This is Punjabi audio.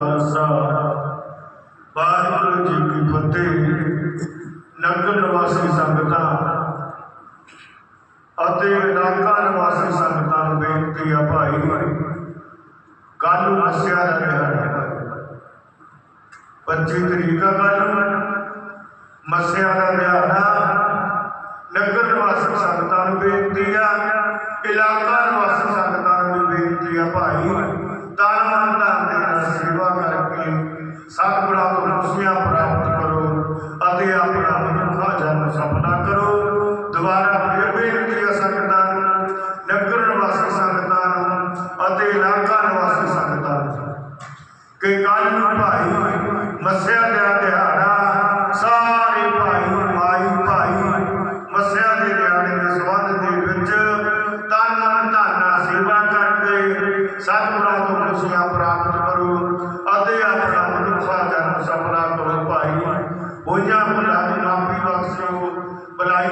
ਖਾਲਸਾ ਵਾਹਿਗੁਰੂ ਜੀ ਕੀ ਫਤਿਹ ਨਗਰ ਨਿਵਾਸੀ ਸੰਗਤਾਂ ਅਤੇ ਇਲਾਕਾ ਨਿਵਾਸੀ ਸੰਗਤਾਂ ਨੂੰ ਬੇਨਤੀ ਆ ਭਾਈ ਕੱਲ ਨੂੰ ਮੱਸਿਆ ਦਾ ਦਿਹਾੜਾ 25 ਤਰੀਕ ਆ ਕੱਲ ਮੱਸਿਆ ਦਾ ਦਿਹਾੜਾ ਨਗਰ ਨਿਵਾਸੀ ਸੰਗਤਾਂ ਨੂੰ ਬੇਨਤੀ ਆ, ਇਲਾਕਾ ਨਿਵਾਸੀ ਸੰਗਤਾਂ ਨੂੰ ਵੀ ਬੇਨਤੀ ਆ ਭਾਈ ਤਨ ਮਨ ਧਨ ਦੇ ਨਾਲ ਸੇਵਾ ਕਰਕੇ ਸਤਿਗੁਰਾਂ ਤੋਂ ਖੁਸ਼ੀਆਂ ਪ੍ਰਾਪਤ ਕਰੋ ਅਤੇ ਆਪਣਾ ਮਨੁੱਖਾ ਜਨਮ ਸਫਲਾ ਕਰੋ ਦੁਬਾਰਾ ਫਿਰ ਬੇਨਤੀ ਆ ਸੰਗਤਾਂ ਨੂੰ ਨਗਰ ਨਿਵਾਸੀ ਸੰਗਤਾਂ ਨੂੰ ਅਤੇ ਇਲਾਕਾ ਨਿਵਾਸੀ ਸੰਗਤਾਂ। ਨੂੰ ਕਿ ਕੱਲ ਨੂੰ ਭਾਈ, ਮੱਸਿਆ ਦਾ ਦਿਹਾੜਾ, ਸਾਰੇ ਭਾਈ, ਮਾਈ, ਭਾਈ, ਮੱਸਿਆ ਦੇ ਦਿਹਾੜੇ ਦੇ ਸੰਬੰਧ ਦੇ ਵਿੱਚ ਤਨ ਮਨ ਧਨ ਸੇਵਾ ਕਰਕੇ ਸਤਿਗੁਰਾਂ ਤੋਂ ਖੁਸ਼ੀਆਂ ਪ੍ਰਾਪਤ ਕਰੋ ਅਤੇ ਆਪਣਾ ਮਨੁੱਖਾ ਜਨਮ ਸਫਲਾ ਕਰੋ ਭਾਈ। ਹੋਈਆਂ ਭੁੱਲਾਂ ਦੀ ਮਾਫੀ ਬਖਸ਼ੋ ਬਲਾਈ